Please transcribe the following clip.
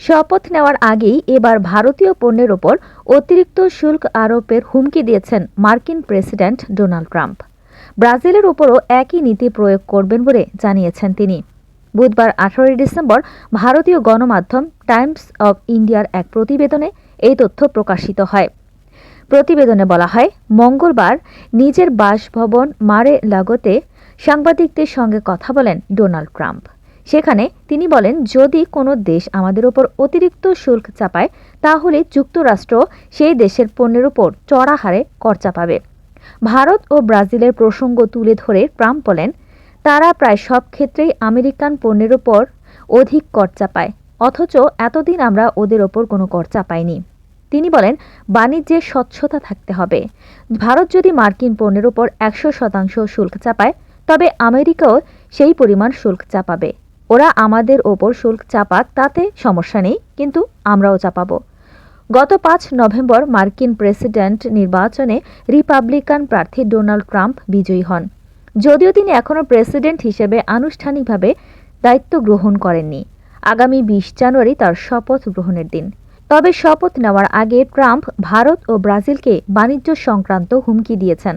শপথ নেওয়ার আগেই এবার ভারতীয় পণ্যের ওপর অতিরিক্ত শুল্ক আরোপের হুমকি দিয়েছেন মার্কিন প্রেসিডেন্ট ডোনাল্ড ট্রাম্প। ব্রাজিলের ওপরও একই নীতি প্রয়োগ করবেন বলে জানিয়েছেন তিনি। বুধবার আঠারোই ডিসেম্বর ভারতীয় গণমাধ্যম টাইমস অব ইন্ডিয়ার এক প্রতিবেদনে এই তথ্য প্রকাশিত হয়। প্রতিবেদনে বলা হয়, মঙ্গলবার নিজের বাসভবন মারে লাগোতে সাংবাদিকদের সঙ্গে কথা বলেন ডোনাল্ড ট্রাম্প। সেখানে তিনি বলেন, যদি কোনো দেশ আমাদের ওপর অতিরিক্ত শুল্ক চাপায়, তাহলে যুক্তরাষ্ট্র সেই দেশের পণ্যের উপর চড়া হারে কর চাপাবে। ভারত ও ব্রাজিলের প্রসঙ্গ তুলে ধরে ট্রাম্প বলেন, তারা প্রায় সব ক্ষেত্রেই আমেরিকান পণ্যের ওপর অধিক কর চাপায়, অথচ এতদিন আমরা ওদের ওপর কোনো কর চাপাইনি। তিনি বলেন, বাণিজ্যে স্বচ্ছতা থাকতে হবে। ভারত যদি মার্কিন পণ্যের ওপর একশো শতাংশ শুল্ক চাপায়, তবে আমেরিকাও সেই পরিমাণ শুল্ক চাপাবে। ওরা আমাদের ওপর শুল্ক চাপাক, তাতে সমস্যা নেই, কিন্তু আমরাও চাপাবো। গত পাঁচ নভেম্বর মার্কিন প্রেসিডেন্ট নির্বাচনে রিপাবলিকান প্রার্থী ডোনাল্ড ট্রাম্প বিজয়ী হন। যদিও তিনি এখনও প্রেসিডেন্ট হিসেবে আনুষ্ঠানিকভাবে দায়িত্ব গ্রহণ করেননি। আগামী বিশ জানুয়ারি তার শপথ গ্রহণের দিন। তবে শপথ নেওয়ার আগে ট্রাম্প ভারত ও ব্রাজিলকে বাণিজ্য সংক্রান্ত হুমকি দিয়েছেন।